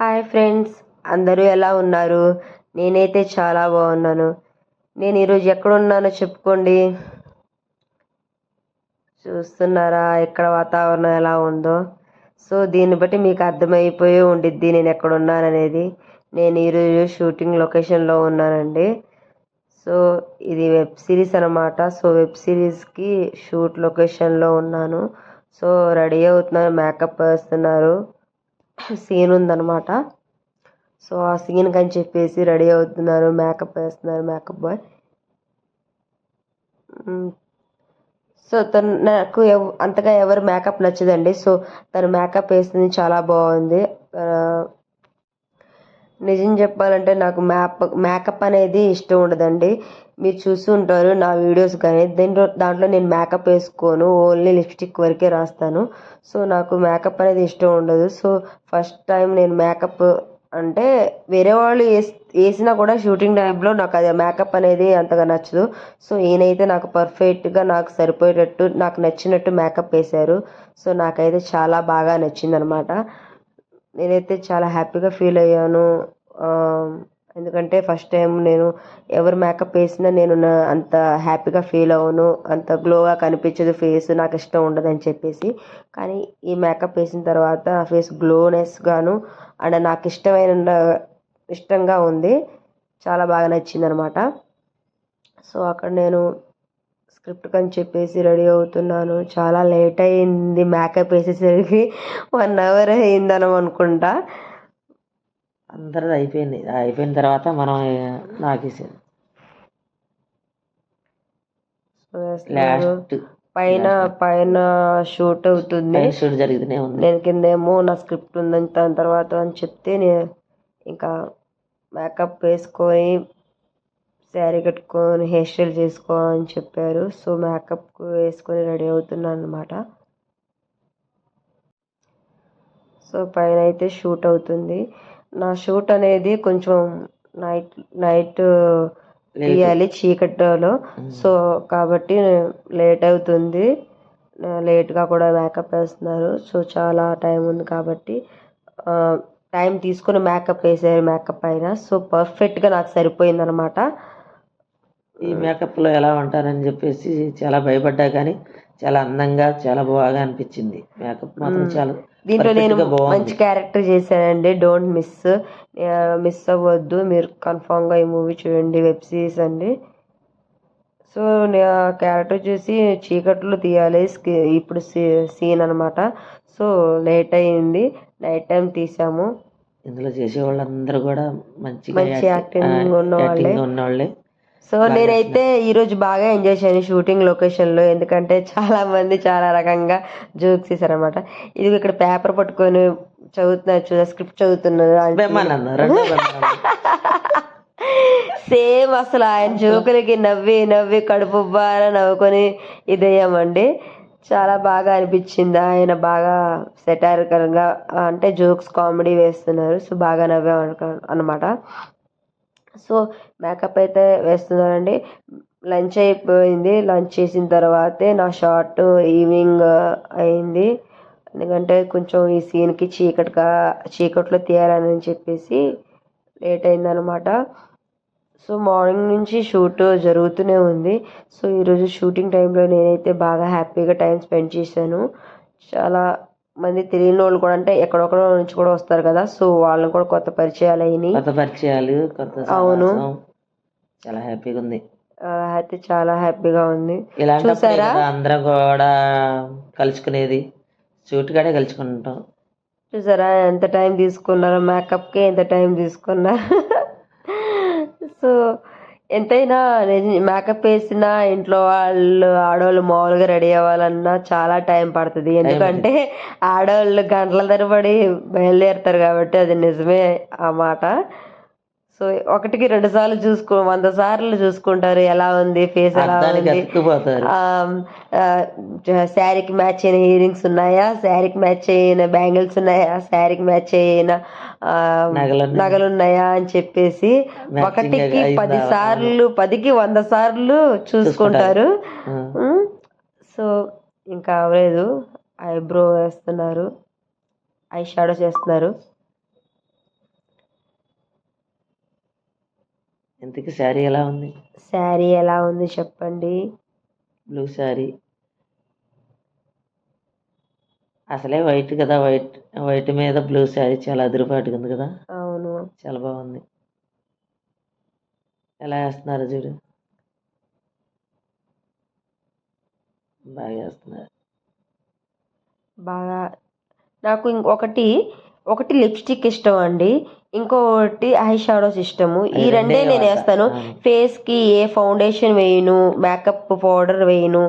Hi friends అందరూ ఎలా ఉన్నారు? నేనైతే చాలా బాగున్నాను. నేను ఈరోజు ఎక్కడున్నానో చెప్పుకోండి. చూస్తున్నారా ఎక్కడ వాతావరణం ఎలా ఉందో? సో దీన్ని బట్టి మీకు అర్థమైపోయి ఉండిద్ది నేను ఎక్కడున్నాననేది. నేను ఈరోజు షూటింగ్ లొకేషన్లో ఉన్నానండి. సో ఇది వెబ్ సిరీస్ అనమాట సో వెబ్ సిరీస్కి షూట్ లొకేషన్లో ఉన్నాను. సో రెడీ అవుతున్నారు మేకప్ వేస్తున్నారు. సీన్ ఉందన్నమాట సో ఆ సీన్కి అని చెప్పేసి రెడీ అవుతున్నారు. మేకప్ వేస్తున్నారు మేకప్ బాయ్. సో తను నాకు ఎవ్- అంతగా ఎవరు మేకప్ నచ్చదండి. సో తను మేకప్ వేస్తుంది చాలా బాగుంది. నిజం చెప్పాలంటే నాకు మ్యాప్ మేకప్ అనేది ఇష్టం ఉండదండి. మీరు చూసి ఉంటారు నా వీడియోస్ కానీ. దీంట్లో దాంట్లో నేను మేకప్ వేసుకోను. ఓన్లీ లిప్స్టిక్ వరకే రాస్తాను. సో నాకు మేకప్ అనేది ఇష్టం ఉండదు. సో ఫస్ట్ టైం నేను మేకప్ అంటే వేరే వాళ్ళు వేస్ వేసినా కూడా షూటింగ్ టైంలో నాకు అది మేకప్ అనేది అంతగా నచ్చదు. సో ఈయనైతే నాకు పర్ఫెక్ట్గా నాకు సరిపోయేటట్టు నాకు నచ్చినట్టు మేకప్ వేశారు. సో నాకైతే చాలా బాగా నచ్చిందనమాట. నేనైతే చాలా హ్యాపీగా ఫీల్ అయ్యాను. ఎందుకంటే ఫస్ట్ టైం నేను ఎవరు మేకప్ వేసినా నేను నా- అంత హ్యాపీగా ఫీల్ అవ్వను. అంత గ్లోగా కనిపించదు ఫేస్ నాకు ఇష్టం ఉండదు అని చెప్పేసి. కానీ ఈ మేకప్ వేసిన తర్వాత ఆ ఫేస్ గ్లోనెస్ గాను అండ్ నాకు ఇష్టమైన ఇష్టంగా ఉంది. చాలా బాగా నచ్చింది అనమాట సో అక్కడ నేను స్క్రిప్ట్ అని చెప్పేసి రెడీ అవుతున్నాను. చాలా లేట్ అయింది మేకప్ వేసేసరికి. వన్ అవర్ అయిందనం అనుకుంటా. అందరిది అయిపోయింది. అయిపోయిన తర్వాత మనం. లాస్ట్ పైన పైన షూట్ అవుతుంది. షూట్ జరుగుతూనే ఉంది. నేను కిందేమో నా స్క్రిప్ట్ ఉందని దాని తర్వాత అని చెప్తే నేను ఇంకా మేకప్ వేసుకొని శారీ కట్టుకొని హెయిర్ స్టైల్ చేసుకో అని చెప్పారు. సో మేకప్ వేసుకొని రెడీ అవుతున్నాను అనమాట సో పైన అయితే షూట్ అవుతుంది. నా షూట్ అనేది కొంచెం నైట్ నైట్ తీయాలి చీకటిలో. సో కాబట్టి లేట్ అవుతుంది. లేట్గా కూడా మేకప్ వేస్తున్నారు. సో చాలా టైం ఉంది కాబట్టి టైం తీసుకుని మేకప్ వేసారు మేకప్ అయినా సో పర్ఫెక్ట్గా నాకు సరిపోయింది అనమాట ఈ మేకప్లో ఎలా ఉంటారని చెప్పేసి చాలా భయపడ్డా కానీ చాలా అందంగా చాలా బాగా అనిపించింది. మేకప్ మాత్రం చాలా దీంట్లో నేను. మంచి క్యారెక్టర్ చేశానండి. డోంట్ మిస్ మిస్ అవ్వద్దు. మీరు కన్ఫామ్గా ఈ మూవీ చూడండి వెబ్ సిరీస్ అండి. సో క్యారెక్టర్ వచ్చేసి చీకట్లో తీయాలి. ఇప్పుడు సీన్ అనమాట సో లేట్ అయింది నైట్ టైం తీసాము. ఇందులో చేసే వాళ్ళందరూ కూడా మంచి యాక్టింగ్- ఉన్నవాళ్ళే. సో నేనైతే ఈరోజు బాగా ఎంజాయ్ చేశాను షూటింగ్ లొకేషన్లో ఎందుకంటే చాలా మంది చాలా రకంగా జోక్స్ చేశారనమాట ఇది ఇక్కడ పేపర్ పట్టుకొని చదువుతున్నారు చూడ స్క్రిప్ట్ చదువుతున్నారు సేమ్ అసలు ఆయన జోకులకి నవ్వి నవ్వి కడుపు బాగా నవ్వుకొని ఇదయ్యామండి. చాలా బాగా అనిపించింది. ఆయన బాగా సెటారికల్గా అంటే జోక్స్ కామెడీ వేస్తున్నారు. సో బాగా నవ్వాం అనమాట సో మేకప్ అయితే వేస్తున్నానండి. లంచ్ అయిపోయింది. లంచ్ చేసిన తర్వాతే నా షార్ట్ ఈవినింగ్ అయింది. ఎందుకంటే కొంచెం ఈ సీన్కి చీకటిగా చీకట్లో తీయాలని చెప్పేసి లేట్ అయిందనమాట సో మార్నింగ్ నుంచి షూట్ జరుగుతూనే ఉంది. సో ఈరోజు షూటింగ్ టైంలో నేనైతే బాగా హ్యాపీగా టైం స్పెండ్ చేశాను. చాలా మంది తెలియని వాళ్ళు కూడా అంటే ఎక్కడొక్కడ నుంచి కూడా వస్తారు కదా. సో వాళ్ళని కూడా కొత్త పరిచయాలు అయినాయి. కొత్త పరిచయాలు కొత్త అవును. చాలా హ్యాపీగా ఉంది. అయితే చాలా హ్యాపీగా ఉంది. చూసారా? అందరం కూడా కలుసుకునేది. షూట్ కాడే కలుసుకుంటాం. చూసారా? ఎంత టైం తీసుకున్నారో మేకప్కి ఎంత టైం తీసుకున్నారు. సో ఎంతైనా మేకప్ వేసిన ఇంట్లో వాళ్ళు ఆడవాళ్ళు మామూలుగా రెడీ అవ్వాలన్నా చాలా టైం పడుతుంది. ఎందుకంటే ఆడవాళ్ళు గంటల తరబడి బయలుదేరుతారు కాబట్టి అది నిజమే ఆ మాట. సో ఒకటికి రెండు సార్లు చూసుకో వంద సార్లు చూసుకుంటారు ఎలా ఉంది ఫేస్ ఎలా ఉంది. శారీకి మ్యాచ్ అయిన ఇయరింగ్స్ ఉన్నాయా శారీకి మ్యాచ్ అయిన బ్యాంగిల్స్ ఉన్నాయా శారీకి మ్యాచ్ అయిన నగలు- ఉన్నాయా అని చెప్పేసి ఒకటికి? పది సార్లు పదికి వంద సార్లు చూసుకుంటారు. సో ఇంకా అవ్వలేదు. ఐబ్రో వేస్తున్నారు. ఐ షాడో చేస్తున్నారు. ఇంతకీ శారీ ఎలా ఉంది? శారీ ఎలా ఉంది చెప్పండి. బ్లూ శారీ. అసలే వైట్ కదా వైట్ వైట్ మీద బ్లూ శారీ చాలా అదిరిపాటుగా ఉంది కదా. అవును. చాలా బాగుంది. ఎలా వేస్తున్నారు చూడు. బాగా వేస్తున్నారు. బాగా నాకు ఇంకొకటి ఒకటి లిప్స్టిక్ ఇష్టం అండి. ఇంకొకటి ఐ షాడోస్ ఇష్టము ఈ రెండే నేను. వేస్తాను. అవును. ఫేస్కి ఏ ఫౌండేషన్ వేయను మేకప్ పౌడర్ వేయను.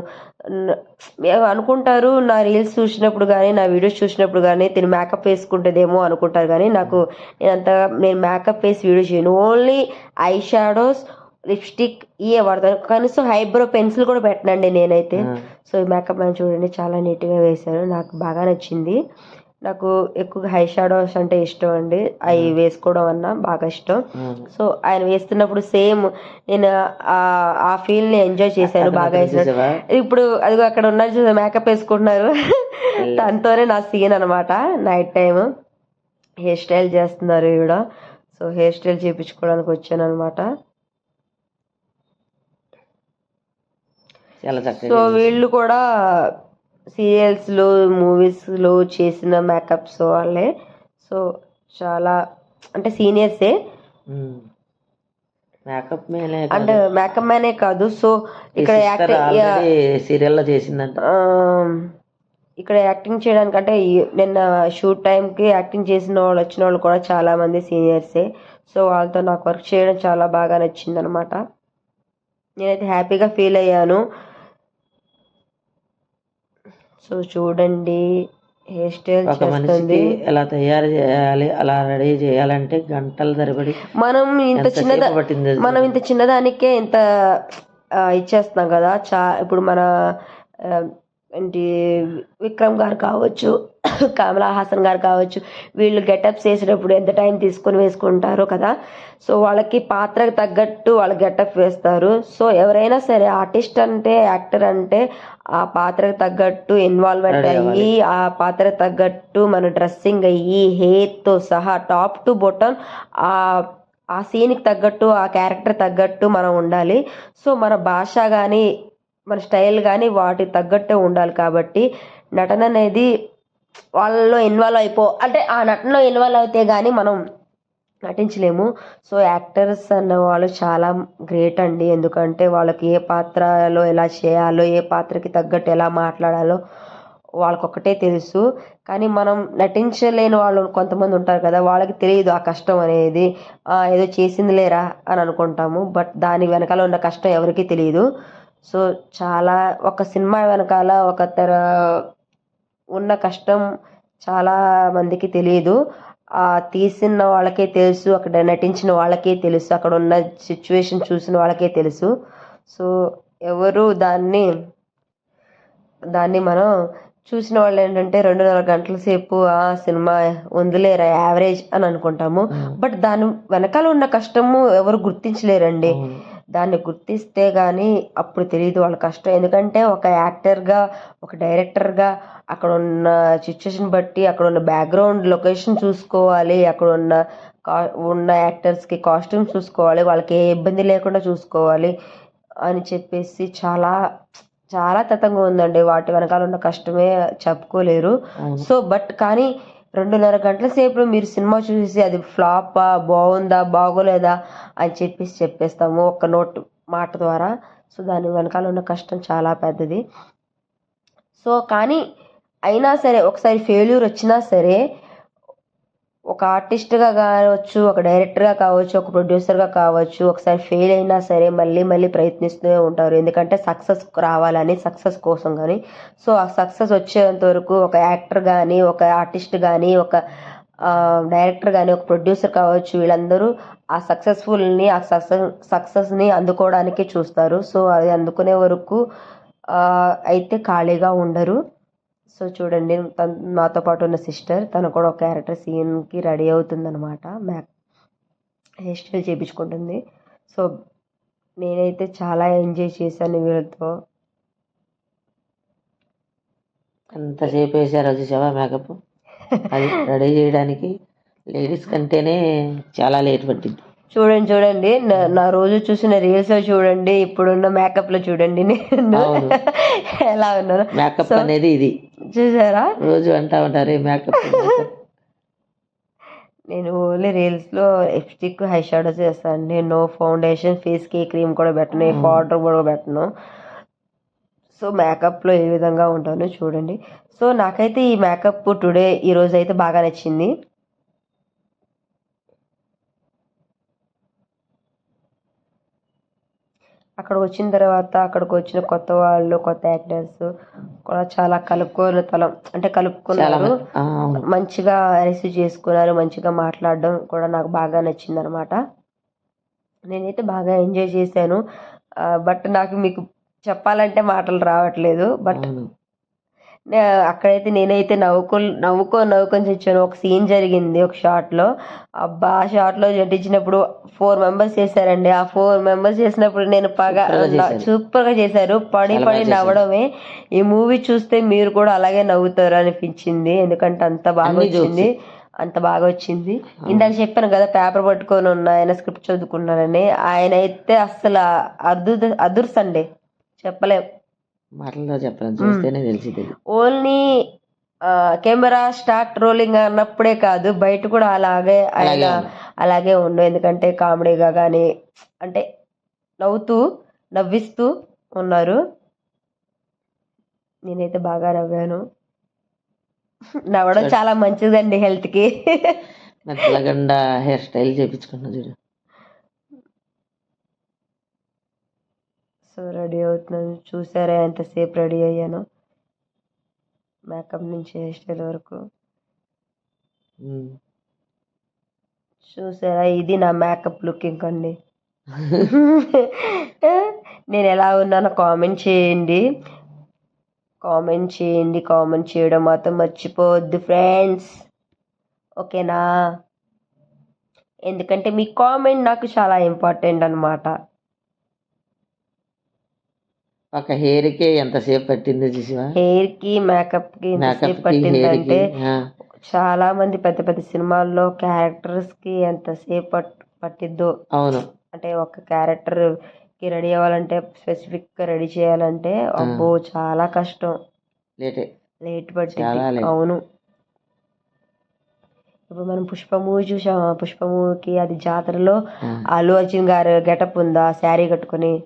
అనుకుంటారు నా రీల్స్ చూసినప్పుడు కానీ నా వీడియోస్ చూసినప్పుడు కానీ తిని మేకప్ వేసుకుంటుందేమో అనుకుంటారు కానీ నాకు నేను అంత నేను మేకప్ వేసి వీడియో చేయను. ఓన్లీ ఐ షాడోస్ లిప్స్టిక్ ఇవే వాడతాను. కనీసం ఐబ్రో పెన్సిల్ కూడా పెట్టనండి నేనైతే. సో ఈ మేకప్ మ్యాన్ చూడండి చాలా నీట్గా వేశారు. నాకు బాగా నచ్చింది. నాకు ఎక్కువగా హై షాడోస్ అంటే ఇష్టం అండి. అవి వేసుకోవడం అన్న బాగా ఇష్టం. సో ఆయన వేస్తున్నప్పుడు సేమ్ నేను ఆ- ఫీల్ని ఎంజాయ్ చేశాను బాగా? ఇప్పుడు అదిగో అక్కడ ఉన్నారు చూసా మేకప్ వేసుకుంటున్నారు. తనతోనే నా సీన్ అనమాట నైట్ టైం హెయిర్ స్టైల్ చేస్తున్నారు ఈవిడ. సో హెయిర్ స్టైల్ చేయించుకోవడానికి వచ్చాను అనమాట సో వీళ్ళు కూడా సీరియల్స్లో మూవీస్లో చేసిన మేకప్స్ వాళ్ళే. సో చాలా అంటే సీనియర్సే మేకప్ మేలే అంటే మేకప్ మ్యానే కాదు. సో ఇక్కడ యాక్టింగ్ సీరియల్లో చేసిందంట. ఇక్కడ యాక్టింగ్ చేయడానికి అంటే నిన్న షూట్ టైంకి యాక్టింగ్ చేసిన వాళ్ళు వచ్చిన వాళ్ళు కూడా చాలా మంది సీనియర్సే సో వాళ్ళతో నాకు వర్క్ చేయడం చాలా బాగా నచ్చింది అనమాట నేనైతే హ్యాపీగా ఫీల్ అయ్యాను. సో చూడండి హెయిర్ స్టైల్ ఒక మనిషికి చేస్తుంది ఎలా తయారు చేయాలి అలా రెడీ చేయాలంటే గంటల తరబడి మనం ఇంత చిన్నదా పట్టింది మనం ఇంత చిన్నదానికే ఇంత ఇచ్చేస్తున్నాం కదా. చా ఇప్పుడు మన ఏంటి విక్రమ్ గారు కావచ్చు కమలా హాసన్ గారు కావచ్చు వీళ్ళు గెటప్స్ వేసేటప్పుడు ఎంత టైం తీసుకొని వేసుకుంటారో కదా. సో వాళ్ళకి పాత్రకు తగ్గట్టు వాళ్ళ గెటప్ వేస్తారు. సో ఎవరైనా సరే ఆర్టిస్ట్ అంటే యాక్టర్ అంటే ఆ పాత్రకు తగ్గట్టు ఇన్వాల్వ్మెంట్. అయ్యి ఆ పాత్రకు తగ్గట్టు మన డ్రెస్సింగ్ అయ్యి హెయిర్తో సహా టాప్ టు బొటన్ ఆ ఆ సీన్కి తగ్గట్టు ఆ క్యారెక్టర్ తగ్గట్టు మనం ఉండాలి. సో మన భాష కానీ మన స్టైల్ కానీ వాటికి తగ్గట్టే ఉండాలి కాబట్టి నటన అనేది వాళ్ళలో ఇన్వాల్వ్ అయిపో అంటే ఆ నటనలో ఇన్వాల్వ్ అయితే కానీ మనం నటించలేము. సో యాక్టర్స్ అన్న వాళ్ళు చాలా గ్రేట్ అండి. ఎందుకంటే వాళ్ళకి ఏ పాత్రలో ఎలా చేయాలో ఏ పాత్రకి తగ్గట్టు ఎలా మాట్లాడాలో వాళ్ళకొక్కటే తెలుసు. కానీ మనం నటించలేని వాళ్ళు కొంతమంది ఉంటారు కదా వాళ్ళకి తెలియదు ఆ కష్టం అనేది. ఏదో చేసింది లేరా అని అనుకుంటాము. బట్ దాని వెనకాల ఉన్న కష్టం ఎవరికీ తెలియదు. సో చాలా ఒక సినిమా వెనకాల ఒక తెర ఉన్న కష్టం చాలా మందికి తెలియదు. ఆ తీసిన వాళ్ళకే తెలుసు అక్కడ నటించిన వాళ్ళకే తెలుసు అక్కడ ఉన్న సిచ్యువేషన్ చూసిన వాళ్ళకే తెలుసు. సో ఎవరు దాన్ని దాన్ని మనం చూసిన వాళ్ళు ఏంటంటే రెండున్నర గంటల సేపు ఆ సినిమా ఉందిలేరా యావరేజ్ అని అనుకుంటాము. బట్ దాని వెనకాల ఉన్న కష్టము ఎవరు గుర్తించలేరండి. దాన్ని గుర్తిస్తే కానీ అప్పుడు తెలియదు వాళ్ళ కష్టం. ఎందుకంటే ఒక యాక్టర్గా ఒక డైరెక్టర్గా అక్కడ ఉన్న సిచ్యువేషన్ బట్టి అక్కడ ఉన్న బ్యాక్గ్రౌండ్ లొకేషన్ చూసుకోవాలి అక్కడ ఉన్న కా ఉన్న యాక్టర్స్కి కాస్ట్యూమ్ చూసుకోవాలి వాళ్ళకి ఏ ఇబ్బంది లేకుండా చూసుకోవాలి అని చెప్పేసి చాలా చాలా తతంగా ఉందండి. వాటి వెనకాల ఉన్న కష్టమే చెప్పుకోలేరు. సో బట్ కానీ రెండున్నర గంటల సేపు మీరు సినిమా చూసి అది ఫ్లాపా బాగుందా బాగోలేదా అని చెప్పేసి చెప్పేస్తాము ఒక నోట్ మాట ద్వారా. సో దాని వెనకాల ఉన్న కష్టం చాలా పెద్దది. సో కానీ అయినా సరే ఒకసారి ఫెయిల్యూర్ వచ్చినా సరే ఒక ఆర్టిస్ట్గా కావచ్చు ఒక డైరెక్టర్గా కావచ్చు ఒక ప్రొడ్యూసర్గా కావచ్చు ఒకసారి ఫెయిల్ అయినా సరే మళ్ళీ మళ్ళీ ప్రయత్నిస్తూనే ఉంటారు. ఎందుకంటే సక్సెస్ రావాలని సక్సెస్ కోసం కానీ సో ఆ సక్సెస్ వచ్చేంత వరకు ఒక యాక్టర్ కానీ ఒక ఆర్టిస్ట్ కానీ ఒక డైరెక్టర్ కానీ ఒక ప్రొడ్యూసర్ కావచ్చు వీళ్ళందరూ ఆ సక్సెస్ఫుల్ని ఆ సక్సెస్ సక్సెస్ని అందుకోవడానికి చూస్తారు. సో అది అందుకునే వరకు అయితే ఖాళీగా ఉండరు. సో చూడండి తన నాతో పాటు ఉన్న సిస్టర్ తను కూడా ఒక క్యారెక్టర్ సీన్కి రెడీ అవుతుందన్నమాట మ్యాక్ హెయిర్ స్టైల్ చేయించుకుంటుంది సో నేనైతే చాలా ఎంజాయ్ చేశాను వీళ్ళతో. ఎంతసేపు వేసారో చూసావా మేకప్? అది రెడీ చేయడానికి లేడీస్ కంటేనే చాలా లేట్ పట్టింది చూడండి చూడండి నా- రోజు చూసిన రీల్స్లో చూడండి ఇప్పుడున్న మేకప్లో చూడండి నేను. ఎలా ఉన్నాను మేకప్ అనేది ఇది. చూసారా రోజు అంటా ఉంటారు మేకప్ నేను ఓన్లీ రీల్స్లో లిప్స్టిక్ హై షాడోస్ చేస్తాను. నేను నో ఫౌండేషన్ ఫేస్కి క్రీమ్ కూడా పెట్టను ఏ పౌడర్ కూడా పెట్టను. సో మేకప్లో ఏ విధంగా ఉంటానో చూడండి. సో నాకైతే ఈ మేకప్ టుడే ఈ రోజు అయితే బాగా నచ్చింది. అక్కడ వచ్చిన తర్వాత అక్కడికి వచ్చిన కొత్త వాళ్ళు కొత్త యాక్టర్స్ కూడా చాలా కలుపుకొని తలం అంటే కలుపుకున్నారు. మంచిగా రిసీవ్ చేసుకున్నారు మంచిగా మాట్లాడడం కూడా నాకు బాగా నచ్చింది అనమాట నేనైతే బాగా ఎంజాయ్ చేశాను. బట్ నాకు మీకు చెప్పాలంటే మాటలు రావట్లేదు. బట్ అక్కడైతే నేనైతే నవ్వుకో నవ్వుకో నవ్వుకొని తెచ్చాను ఒక సీన్ జరిగింది ఒక షాట్లో అబ్బా ఆ షాట్లో నటించినప్పుడు ఫోర్ మెంబర్స్ చేశారండి. ఆ ఫోర్ మెంబర్స్ చేసినప్పుడు నేను పగా Super గా చేశారు. సూపర్గా చేశారు. పడి పడి. నవ్వడమే. ఈ మూవీ చూస్తే మీరు కూడా అలాగే నవ్వుతారు అనిపించింది. ఎందుకంటే అంత బాగా వచ్చింది. అంత బాగా వచ్చింది. ఇందాక చెప్పాను కదా పేపర్ పట్టుకొని ఉన్న ఆయన స్క్రిప్ట్ చదువుకున్నానని ఆయన అయితే అసలు అద్భుత అదుర్సండి. చెప్పలేం. మాటల్లో చెప్పలేం. చూస్తేనే తెలిసింది ఓన్లీ కెమెరా స్టార్ట్ రోలింగ్ అన్నప్పుడే కాదు బయట కూడా అలాగే ఆయన అలాగే ఉండు. ఎందుకంటే కామెడీగా కానీ అంటే నవ్వుతూ నవ్విస్తూ ఉన్నారు. నేనైతే బాగా నవ్వాను. నవ్వడం చాలా మంచిదండి హెల్త్కి మెత్తలగండ హెయిర్ స్టైల్ చేపించుకున్నా చూడు. సో రెడీ అవుతున్నాను. చూసారా ఎంతసేపు రెడీ అయ్యాను? మేకప్ నుంచి హెయిర్ స్టైల్ వరకు. చూసారా? ఇది నా మేకప్ లుకింగ్ అండి. నేను ఎలా ఉన్నానో కామెంట్ చేయండి. కామెంట్ చేయండి. కామెంట్ చేయడం మాత్రం మర్చిపోవద్దు ఫ్రెండ్స్. ఓకేనా? ఎందుకంటే మీ కామెంట్ నాకు చాలా ఇంపార్టెంట్ అన్నమాట. ఒక హెయిర్కి ఎంతసేపు పట్టిందో చూసివా? హెయిర్కి మేకప్కి మేకప్ పట్టిందంటే చాలా మంది పెద్ద పెద్ద సినిమాల్లో క్యారెక్టర్స్కి ఎంతసేపు పట్ పట్టిద్దో. అవును. అంటే ఒక క్యారెక్టర్కి రెడీ అవ్వాలంటే స్పెసిఫిక్గా రెడీ చేయాలంటే అబ్బో చాలా కష్టం. లేటే. లేట్ పట్టింది. అవును. ఇప్పుడు మనం పుష్ప మూవీ చూసాం పుష్ప మూవీకి అది జాతరలో అల్లు అర్జున్ గారు గెటప్ ఉందా? శారీ కట్టుకుని.